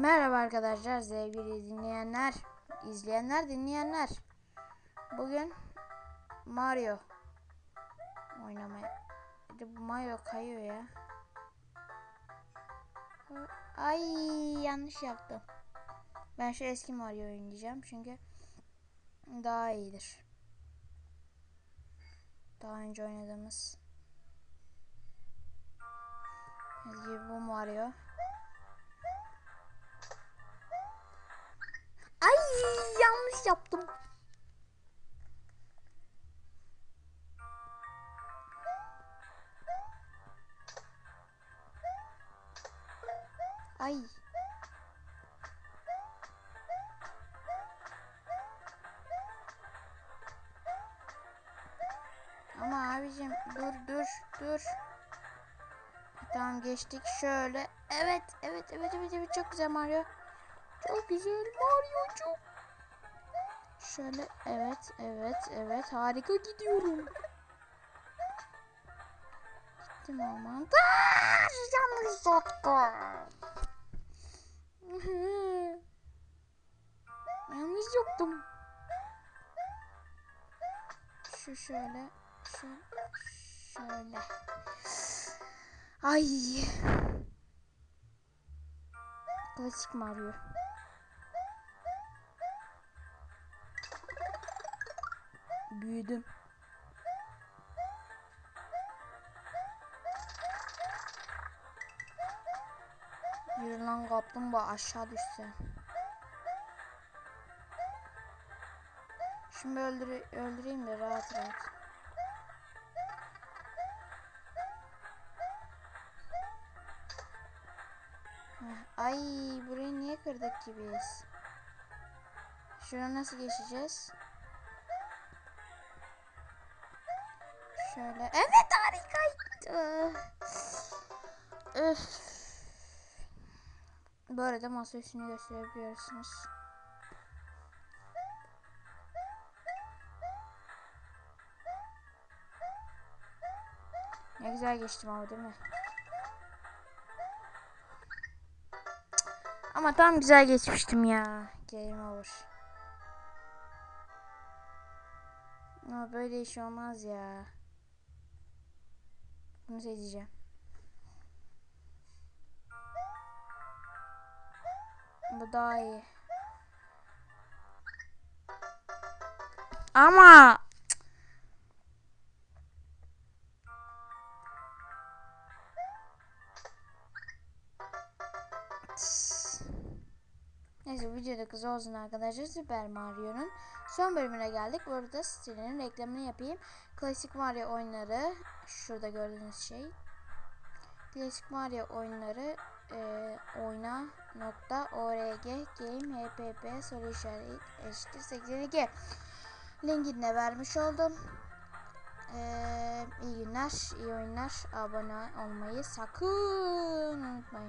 Merhaba arkadaşlar sevgili dinleyenler, izleyenler, dinleyenler. Bugün Mario oynamaya. Bu Mario kayıyor ya. Ay yanlış yaptım. Ben şu eski Mario oynayacağım çünkü daha iyidir. Daha önce oynadığımız. Gibi bu Mario. Yaptım. Ay. Ama abicim dur dur dur. Tamam geçtik şöyle. Evet evet evet evet evet çok güzel Mario. Çok güzel Mario çok. Şöyle evet evet evet harika gidiyorum. Gittim aman. Aa, yanlış yaptım. yanlış yaptım. Şu şöyle şu şöyle. Ay. Klasik Mario. Büyüdüm. Yürü lan kaplumbağa aşağı düşse. Şimdi öldür öldüreyim de rahat rahat. Ay burayı niye kırdık ki biz? Şuna nasıl geçeceğiz? Şöyle. Evet harikaydı. Öf. Bu arada masa üstünü gösterebiliyorsunuz. Ne güzel geçtim ama değil mi? Ama tam güzel geçmiştim ya. Game over. Ama böyle iş olmaz ya. Bunu seçeceğim. Bu daha iyi. Ama Neyse videoda kız olsun arkadaşlar Super Mario'nun son bölümüne geldik. Burada sitenin reklamını yapayım. Klasik Mario oyunları şurada gördüğünüz şey. Klasik Mario oyunları e, oyna nokta org game hpp soru işareti eşittir 82 linkini vermiş oldum. E, iyi günler, iyi oyunlar. Abone olmayı sakın unutmayın.